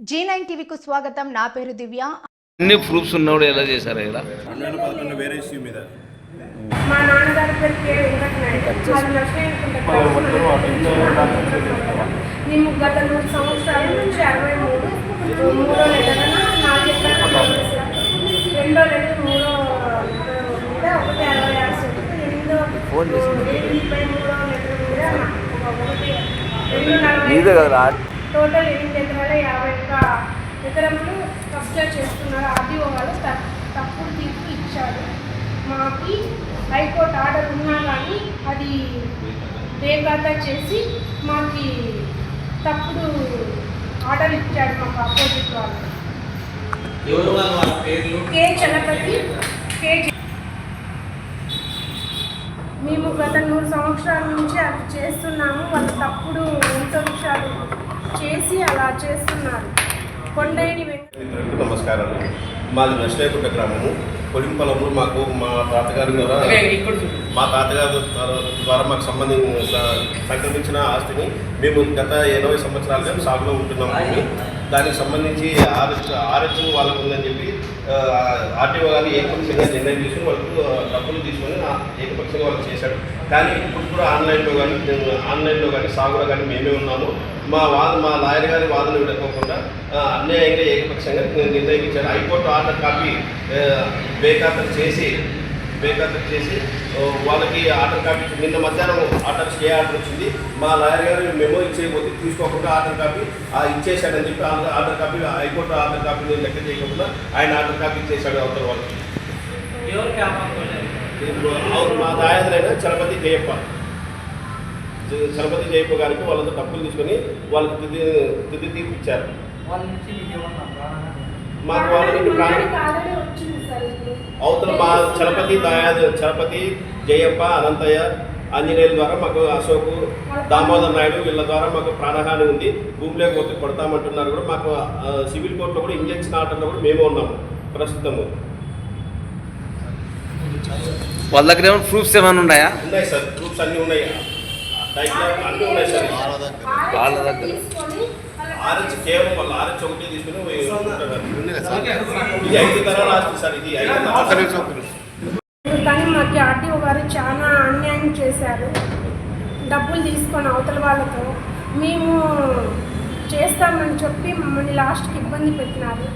G nine టీవీకు స్వాగతం. నా పేరు దివ్య. అన్ని ప్రూఫ్స్ ఉన్నవాడు ఎలా చేశారు మీద. మా నాన్నగారి పేరు కే. గత మూడు సంవత్సరాల నుంచి అరవై మూడు మూడో నాలుగు ఎకరాలు రెండో నెల మూడో మీద ఒకటి అరవై ఆరు సెంట్లు ఎనిమిదో ఎనిమిదిపై మూడో నెల మీద ఒకటి రెండు నలభై టోటల్ ఎనిమిది ఎకరాల యాభై ఒక్క ఎకరములు కబ్జా చేస్తున్నారు. ఆర్డీఓ వాళ్ళు త- తప్పుడు తీర్పు ఇచ్చారు. మాకి హైకోర్టు ఆర్డర్ ఉన్నా కానీ అది బేఖాతా చేసి మాకి తప్పుడు ఆర్డర్ ఇచ్చాడు మాకు అపోజిట్ వాళ్ళు. కే చలపతి కే మేము గత నూరు సంవత్సరాల నుంచి అది చేస్తున్నాము. వాళ్ళు తప్పుడు ఎంత విషయాలు చేస్తున్నారు. కొండైని నమస్కారాలు. మాది నష్టలేకుంట గ్రామము. కొలింపలంలో మాకు మా తాతగారి ద్వారా. మా తాతగారి ద్వారా- మాకు సంబంధించిన సంక్రమించిన ఆస్తిని మేము గత ఇరవై సంవత్సరాలుగా సాగులో ఉంటున్నాము. దానికి సంబంధించి ఆర్ఎస్ ఆర్ఎస్ వాళ్ళకు ఉందని చెప్పి ఆర్టీఓ గారు ఏకపక్షంగా నిర్ణయం తీసుకుని వాళ్ళకు డబ్బులు తీసుకొని ఏకపక్షంగా వాళ్ళు చేశాడు కానీ ఇప్పుడు కూడా ఆన్లైన్లో కానీ ఆన్లైన్లో కానీ సాగులో కానీ మేమే ఉన్నాము మా వాద మా లాయర్ గారి వాదన విడకోకుండా అన్యాయంగా ఏకపక్షంగా నిర్ణయం ఇచ్చారు హైకోర్టు ఆర్డర్ కాపీ బేఖాతరు చేసి బేఖాతరు చేసి వాళ్ళకి ఆర్డర్ కాపీ నిన్న మధ్యాహ్నం ఆర్డర్ స్టే ఆర్డర్ వచ్చింది మా లాయర్ గారు మెమో ఇచ్చేయబోతే తీసుకోకుండా ఆర్డర్ కాపీ ఆ, ఇచ్చేశాడని చెప్పి order copy high court order copy లెక్క చేయకుండా ఆయన ఆర్డర్ కాపీ ఇచ్చేశాడు అవతల వాళ్ళకి. అవును మా దాయంద్రైన చలపతి జయప్ప. చలపతి జయప్ప గారికి వాళ్ళంతా డబ్బులు తీసుకొని వాళ్ళకి తుది తుది తీర్పు ఇచ్చారు. వాళ్ళ నుంచి మీకు ప్రాణం. అవతల మా చలపతి దాయాది చలపతి జయప్ప అనంతయ్య ఆంజనేయుల ద్వారా మాకు అశోక్ దామోదర్ నాయుడు వీళ్ళ ద్వారా మాకు ప్రాణహాని ఉంది. భూమిలోకి పోతే కొడతామంటున్నారు కూడా మాకు సివిల్ కోర్టులో కూడా ఇంజక్షన్ ఆర్డర్లో కూడా మేమే ఉన్నాము ప్రస్తుతము. వాళ్ళ దగ్గర ఏమైనా ప్రూఫ్స్ ఏమైనా ఉన్నాయా? ఉన్నాయి సార్ గ్రూప్స్ అన్నీ ఉన్నాయి? అన్నీ ఉన్నాయి సార్. వాళ్ళ దగ్గర. ఆరెంజ్ కేవలం వాళ్ళ ఆరెంజ్ ఒకటి తీసుకుని ఇది ఐదు తరాల ఆస్తి సార్ ఇది. కానీ మాకు ఆర్టీఓ గారు చాలా అన్యాయం చేశారు. డబ్బులు తీసుకొని అవతల వాళ్ళతో. మేము చేస్తామని చెప్పి మమ్మల్ని లాస్ట్కి ఇబ్బంది పెట్టినారు.